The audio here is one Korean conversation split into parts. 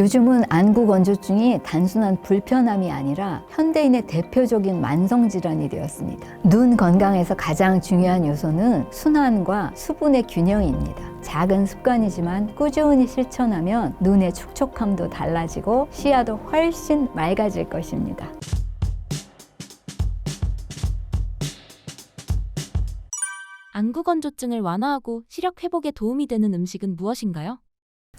요즘은 안구 건조증이 단순한 불편함이 아니라 현대인의 대표적인 만성 질환이 되었습니다. 눈 건강에서 가장 중요한 요소는 순환과 수분의 균형입니다. 작은 습관이지만 꾸준히 실천하면 눈의 촉촉함도 달라지고 시야도 훨씬 맑아질 것입니다. 안구 건조증을 완화하고 시력 회복에 도움이 되는 음식은 무엇인가요?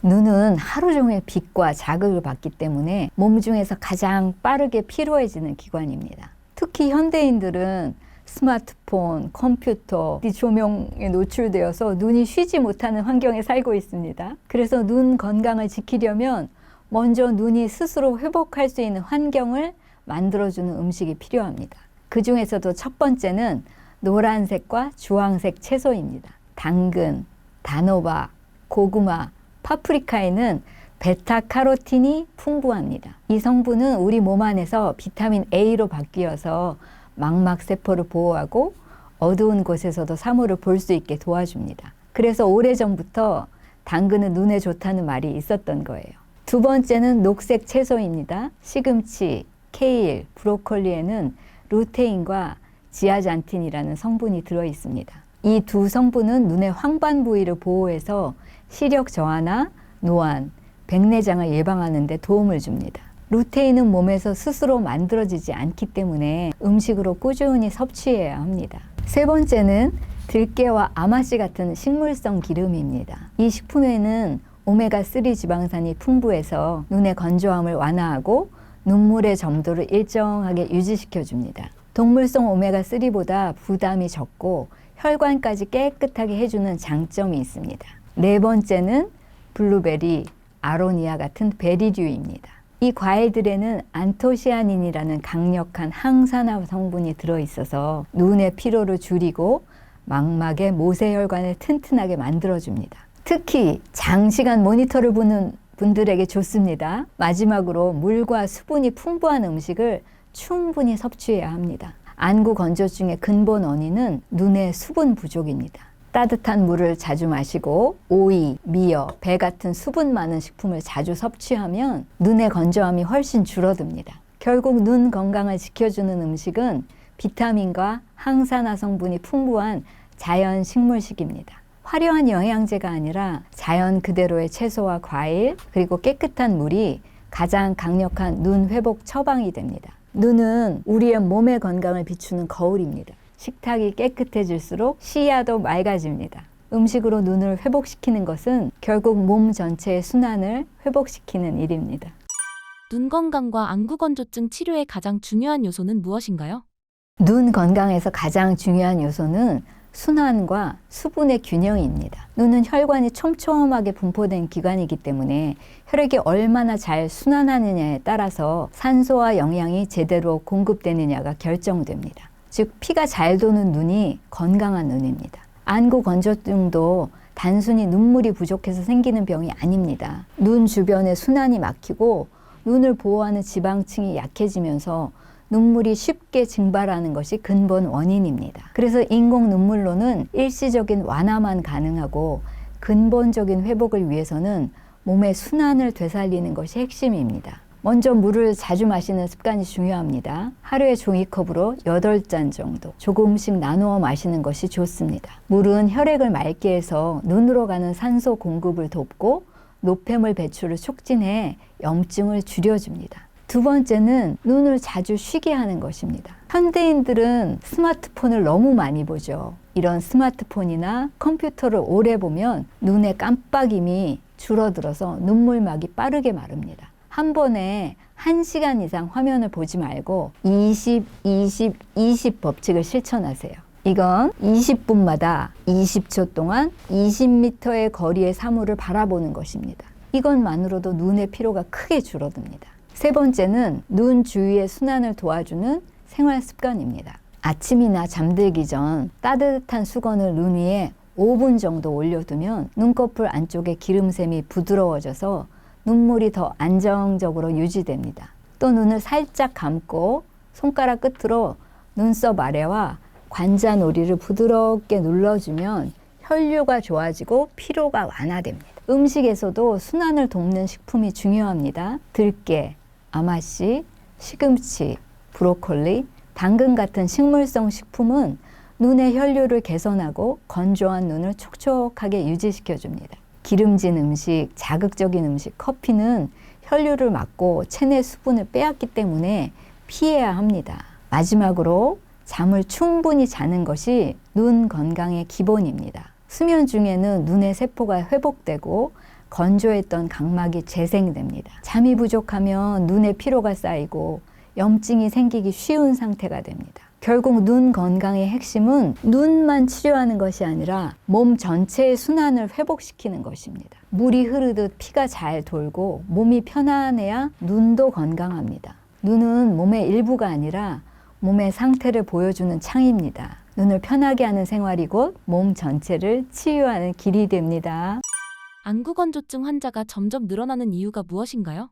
눈은 하루 종일 빛과 자극을 받기 때문에 몸 중에서 가장 빠르게 피로해지는 기관입니다. 특히 현대인들은 스마트폰, 컴퓨터, 이 조명에 노출되어서 눈이 쉬지 못하는 환경에 살고 있습니다. 그래서 눈 건강을 지키려면 먼저 눈이 스스로 회복할 수 있는 환경을 만들어주는 음식이 필요합니다. 그 중에서도 첫 번째는 노란색과 주황색 채소입니다. 당근, 단호박, 고구마, 파프리카에는 베타카로틴이 풍부합니다. 이 성분은 우리 몸 안에서 비타민 A로 바뀌어서 망막 세포를 보호하고 어두운 곳에서도 사물을 볼 수 있게 도와줍니다. 그래서 오래전부터 당근은 눈에 좋다는 말이 있었던 거예요. 두 번째는 녹색 채소입니다. 시금치, 케일, 브로콜리에는 루테인과 지아잔틴이라는 성분이 들어 있습니다. 이 두 성분은 눈의 황반 부위를 보호해서 시력 저하나 노안, 백내장을 예방하는 데 도움을 줍니다. 루테인은 몸에서 스스로 만들어지지 않기 때문에 음식으로 꾸준히 섭취해야 합니다. 세 번째는 들깨와 아마씨 같은 식물성 기름입니다. 이 식품에는 오메가3 지방산이 풍부해서 눈의 건조함을 완화하고 눈물의 점도를 일정하게 유지시켜 줍니다. 동물성 오메가3보다 부담이 적고 혈관까지 깨끗하게 해주는 장점이 있습니다. 네 번째는 블루베리, 아로니아 같은 베리류입니다. 이 과일들에는 안토시아닌이라는 강력한 항산화 성분이 들어있어서 눈의 피로를 줄이고 망막의 모세혈관을 튼튼하게 만들어줍니다. 특히 장시간 모니터를 보는 분들에게 좋습니다. 마지막으로 물과 수분이 풍부한 음식을 충분히 섭취해야 합니다. 안구 건조증의 근본 원인은 눈의 수분 부족입니다. 따뜻한 물을 자주 마시고 오이, 미어, 배 같은 수분 많은 식품을 자주 섭취하면 눈의 건조함이 훨씬 줄어듭니다. 결국 눈 건강을 지켜주는 음식은 비타민과 항산화 성분이 풍부한 자연 식물식입니다. 화려한 영양제가 아니라 자연 그대로의 채소와 과일 그리고 깨끗한 물이 가장 강력한 눈 회복 처방이 됩니다. 눈은 우리의 몸의 건강을 비추는 거울입니다. 식탁이 깨끗해질수록 시야도 맑아집니다. 음식으로 눈을 회복시키는 것은 결국 몸 전체의 순환을 회복시키는 일입니다. 눈 건강과 안구 건조증 치료의 가장 중요한 요소는 무엇인가요? 눈 건강에서 가장 중요한 요소는 순환과 수분의 균형입니다. 눈은 혈관이 촘촘하게 분포된 기관이기 때문에 혈액이 얼마나 잘 순환하느냐에 따라서 산소와 영양이 제대로 공급되느냐가 결정됩니다. 즉, 피가 잘 도는 눈이 건강한 눈입니다. 안구 건조증도 단순히 눈물이 부족해서 생기는 병이 아닙니다. 눈 주변에 순환이 막히고 눈을 보호하는 지방층이 약해지면서 눈물이 쉽게 증발하는 것이 근본 원인입니다. 그래서 인공 눈물로는 일시적인 완화만 가능하고 근본적인 회복을 위해서는 몸의 순환을 되살리는 것이 핵심입니다. 먼저 물을 자주 마시는 습관이 중요합니다. 하루에 종이컵으로 8잔 정도 조금씩 나누어 마시는 것이 좋습니다. 물은 혈액을 맑게 해서 눈으로 가는 산소 공급을 돕고 노폐물 배출을 촉진해 염증을 줄여줍니다. 두 번째는 눈을 자주 쉬게 하는 것입니다. 현대인들은 스마트폰을 너무 많이 보죠. 이런 스마트폰이나 컴퓨터를 오래 보면 눈의 깜빡임이 줄어들어서 눈물막이 빠르게 마릅니다. 한 번에 1시간 이상 화면을 보지 말고 20, 20, 20 법칙을 실천하세요. 이건 20분마다 20초 동안 20m의 거리의 사물을 바라보는 것입니다. 이것만으로도 눈의 피로가 크게 줄어듭니다. 세 번째는 눈 주위의 순환을 도와주는 생활 습관입니다. 아침이나 잠들기 전 따뜻한 수건을 눈 위에 5분 정도 올려두면 눈꺼풀 안쪽의 기름샘이 부드러워져서 눈물이 더 안정적으로 유지됩니다. 또 눈을 살짝 감고 손가락 끝으로 눈썹 아래와 관자놀이를 부드럽게 눌러주면 혈류가 좋아지고 피로가 완화됩니다. 음식에서도 순환을 돕는 식품이 중요합니다. 들깨, 아마씨, 시금치, 브로콜리, 당근 같은 식물성 식품은 눈의 혈류를 개선하고 건조한 눈을 촉촉하게 유지시켜 줍니다. 기름진 음식, 자극적인 음식, 커피는 혈류를 막고 체내 수분을 빼앗기 때문에 피해야 합니다. 마지막으로 잠을 충분히 자는 것이 눈 건강의 기본입니다. 수면 중에는 눈의 세포가 회복되고 건조했던 각막이 재생됩니다. 잠이 부족하면 눈에 피로가 쌓이고 염증이 생기기 쉬운 상태가 됩니다. 결국 눈 건강의 핵심은 눈만 치료하는 것이 아니라 몸 전체의 순환을 회복시키는 것입니다. 물이 흐르듯 피가 잘 돌고 몸이 편안해야 눈도 건강합니다. 눈은 몸의 일부가 아니라 몸의 상태를 보여주는 창입니다. 눈을 편하게 하는 생활이 곧 몸 전체를 치유하는 길이 됩니다. 안구건조증 환자가 점점 늘어나는 이유가 무엇인가요?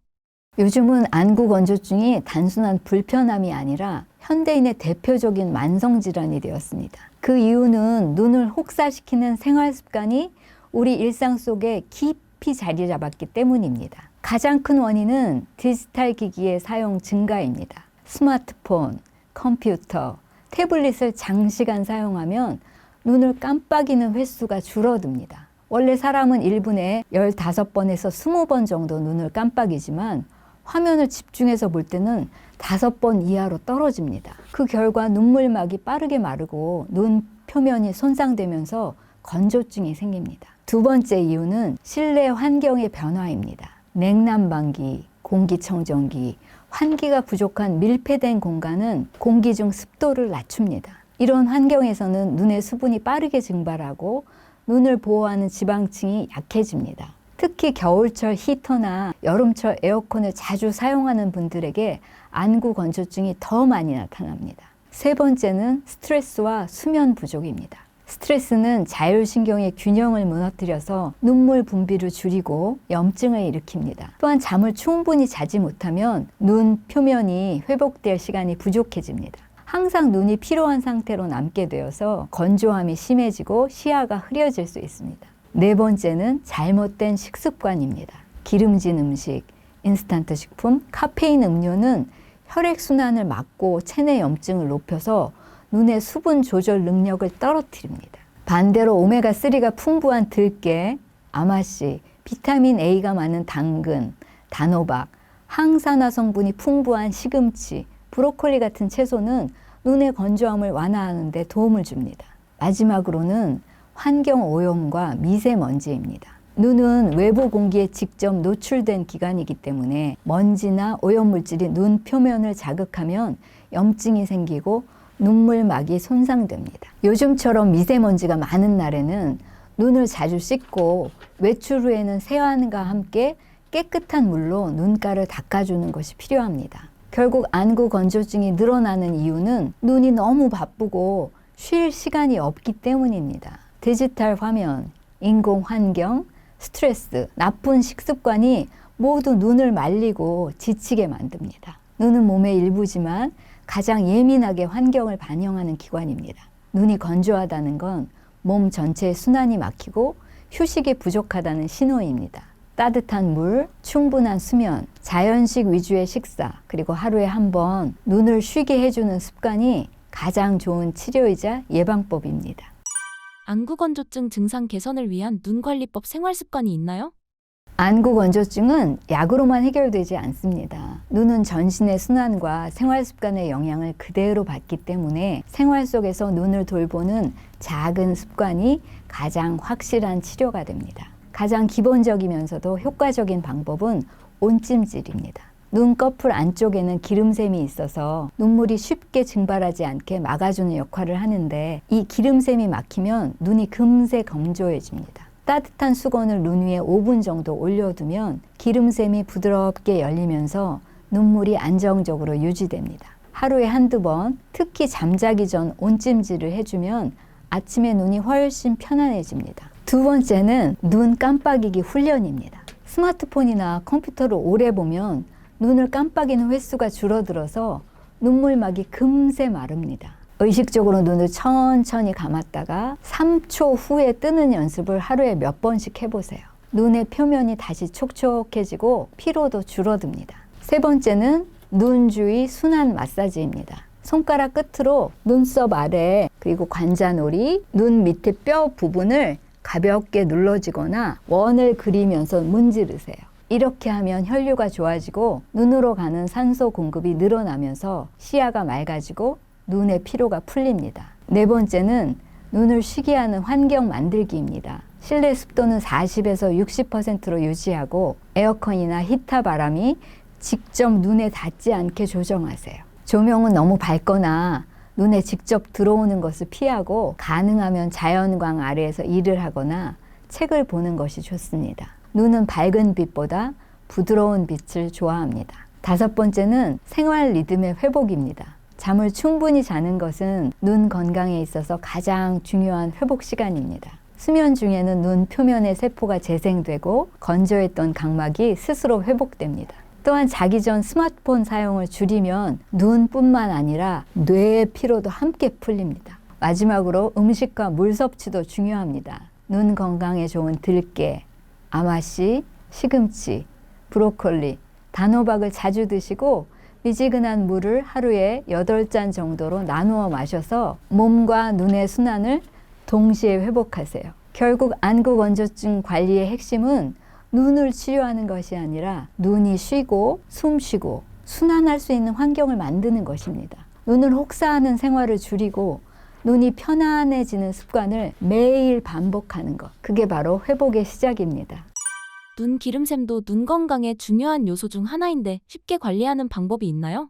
요즘은 안구 건조증이 단순한 불편함이 아니라 현대인의 대표적인 만성 질환이 되었습니다. 그 이유는 눈을 혹사시키는 생활 습관이 우리 일상 속에 깊이 자리 잡았기 때문입니다. 가장 큰 원인은 디지털 기기의 사용 증가입니다. 스마트폰, 컴퓨터, 태블릿을 장시간 사용하면 눈을 깜빡이는 횟수가 줄어듭니다. 원래 사람은 1분에 15번에서 20번 정도 눈을 깜빡이지만 화면을 집중해서 볼 때는 5번 이하로 떨어집니다. 그 결과 눈물막이 빠르게 마르고 눈 표면이 손상되면서 건조증이 생깁니다. 두 번째 이유는 실내 환경의 변화입니다. 냉난방기, 공기청정기, 환기가 부족한 밀폐된 공간은 공기 중 습도를 낮춥니다. 이런 환경에서는 눈의 수분이 빠르게 증발하고 눈을 보호하는 지방층이 약해집니다. 특히 겨울철 히터나 여름철 에어컨을 자주 사용하는 분들에게 안구 건조증이 더 많이 나타납니다. 세 번째는 스트레스와 수면 부족입니다. 스트레스는 자율신경의 균형을 무너뜨려서 눈물 분비를 줄이고 염증을 일으킵니다. 또한 잠을 충분히 자지 못하면 눈 표면이 회복될 시간이 부족해집니다. 항상 눈이 피로한 상태로 남게 되어서 건조함이 심해지고 시야가 흐려질 수 있습니다. 네 번째는 잘못된 식습관입니다. 기름진 음식, 인스턴트 식품, 카페인 음료는 혈액순환을 막고 체내 염증을 높여서 눈의 수분 조절 능력을 떨어뜨립니다. 반대로 오메가3가 풍부한 들깨, 아마씨, 비타민 A가 많은 당근, 단호박, 항산화 성분이 풍부한 시금치, 브로콜리 같은 채소는 눈의 건조함을 완화하는 데 도움을 줍니다. 마지막으로는 환경 오염과 미세먼지입니다. 눈은 외부 공기에 직접 노출된 기관이기 때문에 먼지나 오염물질이 눈 표면을 자극하면 염증이 생기고 눈물막이 손상됩니다. 요즘처럼 미세먼지가 많은 날에는 눈을 자주 씻고 외출 후에는 세안과 함께 깨끗한 물로 눈가를 닦아주는 것이 필요합니다. 결국 안구 건조증이 늘어나는 이유는 눈이 너무 바쁘고 쉴 시간이 없기 때문입니다. 디지털 화면, 인공 환경, 스트레스, 나쁜 식습관이 모두 눈을 말리고 지치게 만듭니다. 눈은 몸의 일부지만 가장 예민하게 환경을 반영하는 기관입니다. 눈이 건조하다는 건 몸 전체의 순환이 막히고 휴식이 부족하다는 신호입니다. 따뜻한 물, 충분한 수면, 자연식 위주의 식사, 그리고 하루에 한 번 눈을 쉬게 해주는 습관이 가장 좋은 치료이자 예방법입니다. 안구건조증 증상 개선을 위한 눈관리법 생활습관이 있나요? 안구 건조증은 약으로만 해결되지 않습니다. 눈은 전신의 순환과 생활 습관의 영향을 그대로 받기 때문에 생활 속에서 눈을 돌보는 작은 습관이 가장 확실한 치료가 됩니다. 가장 기본적이면서도 효과적인 방법은 온찜질입니다. 눈꺼풀 안쪽에는 기름샘이 있어서 눈물이 쉽게 증발하지 않게 막아주는 역할을 하는데 이 기름샘이 막히면 눈이 금세 건조해집니다. 따뜻한 수건을 눈 위에 5분 정도 올려두면 기름샘이 부드럽게 열리면서 눈물이 안정적으로 유지됩니다. 하루에 한두 번, 특히 잠자기 전 온찜질을 해주면 아침에 눈이 훨씬 편안해집니다. 두 번째는 눈 깜빡이기 훈련입니다. 스마트폰이나 컴퓨터를 오래 보면 눈을 깜빡이는 횟수가 줄어들어서 눈물막이 금세 마릅니다. 의식적으로 눈을 천천히 감았다가 3초 후에 뜨는 연습을 하루에 몇 번씩 해보세요. 눈의 표면이 다시 촉촉해지고 피로도 줄어듭니다. 세 번째는 눈 주위 순환 마사지입니다. 손가락 끝으로 눈썹 아래 그리고 관자놀이, 눈 밑에 뼈 부분을 가볍게 눌러지거나 원을 그리면서 문지르세요. 이렇게 하면 혈류가 좋아지고 눈으로 가는 산소 공급이 늘어나면서 시야가 맑아지고 눈의 피로가 풀립니다. 네 번째는 눈을 쉬게 하는 환경 만들기입니다. 실내 습도는 40에서 60%로 유지하고 에어컨이나 히터 바람이 직접 눈에 닿지 않게 조정하세요. 조명은 너무 밝거나 눈에 직접 들어오는 것을 피하고 가능하면 자연광 아래에서 일을 하거나 책을 보는 것이 좋습니다. 눈은 밝은 빛보다 부드러운 빛을 좋아합니다. 다섯 번째는 생활 리듬의 회복입니다. 잠을 충분히 자는 것은 눈 건강에 있어서 가장 중요한 회복 시간입니다. 수면 중에는 눈 표면의 세포가 재생되고 건조했던 각막이 스스로 회복됩니다. 또한 자기 전 스마트폰 사용을 줄이면 눈뿐만 아니라 뇌의 피로도 함께 풀립니다. 마지막으로 음식과 물 섭취도 중요합니다. 눈 건강에 좋은 들깨, 아마씨, 시금치, 브로콜리, 단호박을 자주 드시고 미지근한 물을 하루에 8잔 정도로 나누어 마셔서 몸과 눈의 순환을 동시에 회복하세요. 결국 안구 건조증 관리의 핵심은 눈을 치료하는 것이 아니라 눈이 쉬고 숨 쉬고 순환할 수 있는 환경을 만드는 것입니다. 눈을 혹사하는 생활을 줄이고 눈이 편안해지는 습관을 매일 반복하는 것. 그게 바로 회복의 시작입니다. 눈 기름샘도 눈 건강의 중요한 요소 중 하나인데 쉽게 관리하는 방법이 있나요?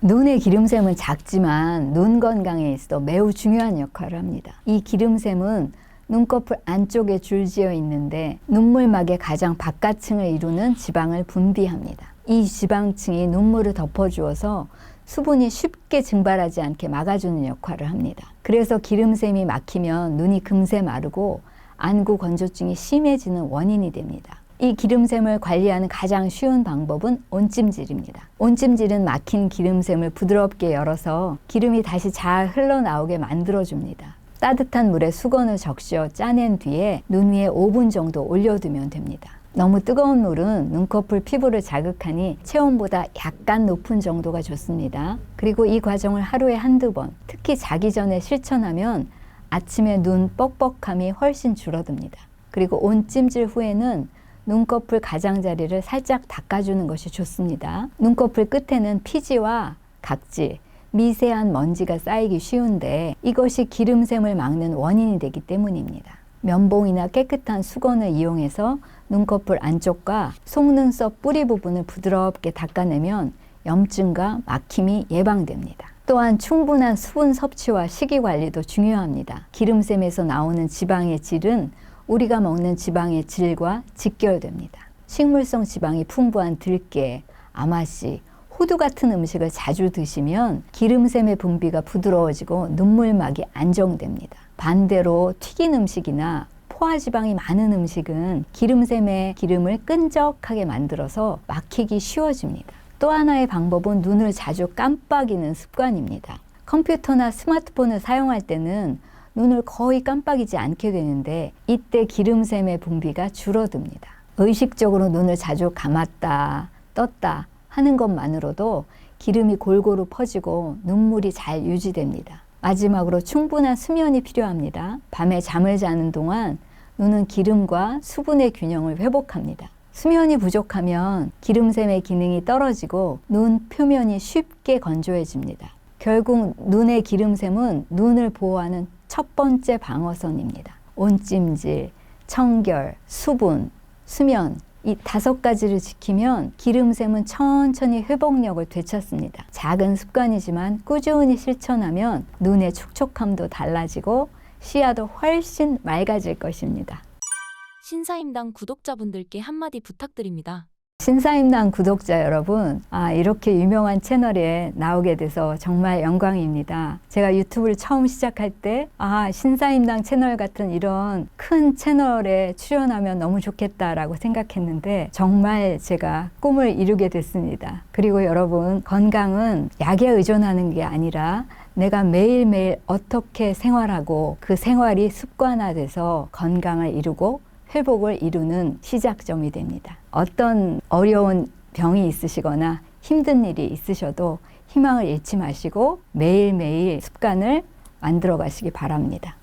눈의 기름샘은 작지만 눈 건강에 있어 매우 중요한 역할을 합니다. 이 기름샘은 눈꺼풀 안쪽에 줄지어 있는데 눈물막의 가장 바깥층을 이루는 지방을 분비합니다. 이 지방층이 눈물을 덮어주어서 수분이 쉽게 증발하지 않게 막아주는 역할을 합니다. 그래서 기름샘이 막히면 눈이 금세 마르고 안구 건조증이 심해지는 원인이 됩니다. 이 기름샘을 관리하는 가장 쉬운 방법은 온찜질입니다. 온찜질은 막힌 기름샘을 부드럽게 열어서 기름이 다시 잘 흘러나오게 만들어줍니다. 따뜻한 물에 수건을 적셔 짜낸 뒤에 눈 위에 5분 정도 올려두면 됩니다. 너무 뜨거운 물은 눈꺼풀 피부를 자극하니 체온보다 약간 높은 정도가 좋습니다. 그리고 이 과정을 하루에 한두 번, 특히 자기 전에 실천하면 아침에 눈 뻑뻑함이 훨씬 줄어듭니다. 그리고 온 찜질 후에는 눈꺼풀 가장자리를 살짝 닦아주는 것이 좋습니다. 눈꺼풀 끝에는 피지와 각질, 미세한 먼지가 쌓이기 쉬운데 이것이 기름샘을 막는 원인이 되기 때문입니다. 면봉이나 깨끗한 수건을 이용해서 눈꺼풀 안쪽과 속눈썹 뿌리 부분을 부드럽게 닦아내면 염증과 막힘이 예방됩니다. 또한 충분한 수분 섭취와 식이 관리도 중요합니다. 기름샘에서 나오는 지방의 질은 우리가 먹는 지방의 질과 직결됩니다. 식물성 지방이 풍부한 들깨, 아마씨, 호두 같은 음식을 자주 드시면 기름샘의 분비가 부드러워지고 눈물막이 안정됩니다. 반대로 튀긴 음식이나 포화지방이 많은 음식은 기름샘의 기름을 끈적하게 만들어서 막히기 쉬워집니다. 또 하나의 방법은 눈을 자주 깜빡이는 습관입니다. 컴퓨터나 스마트폰을 사용할 때는 눈을 거의 깜빡이지 않게 되는데 이때 기름샘의 분비가 줄어듭니다. 의식적으로 눈을 자주 감았다, 떴다 하는 것만으로도 기름이 골고루 퍼지고 눈물이 잘 유지됩니다. 마지막으로 충분한 수면이 필요합니다. 밤에 잠을 자는 동안 눈은 기름과 수분의 균형을 회복합니다. 수면이 부족하면 기름샘의 기능이 떨어지고 눈 표면이 쉽게 건조해집니다. 결국 눈의 기름샘은 눈을 보호하는 첫 번째 방어선입니다. 온찜질, 청결, 수분, 수면 이 다섯 가지를 지키면 기름샘은 천천히 회복력을 되찾습니다. 작은 습관이지만 꾸준히 실천하면 눈의 촉촉함도 달라지고 시야도 훨씬 맑아질 것입니다. 신사임당 구독자분들께 한마디 부탁드립니다. 신사임당 구독자 여러분, 아, 이렇게 유명한 채널에 나오게 돼서 정말 영광입니다. 제가 유튜브를 처음 시작할 때, 아, 신사임당 채널 같은 이런 큰 채널에 출연하면 너무 좋겠다라고 생각했는데, 정말 제가 꿈을 이루게 됐습니다. 그리고 여러분, 건강은 약에 의존하는 게 아니라 내가 매일매일 어떻게 생활하고 그 생활이 습관화돼서 건강을 이루고 회복을 이루는 시작점이 됩니다. 어떤 어려운 병이 있으시거나 힘든 일이 있으셔도 희망을 잃지 마시고 매일매일 습관을 만들어 가시기 바랍니다.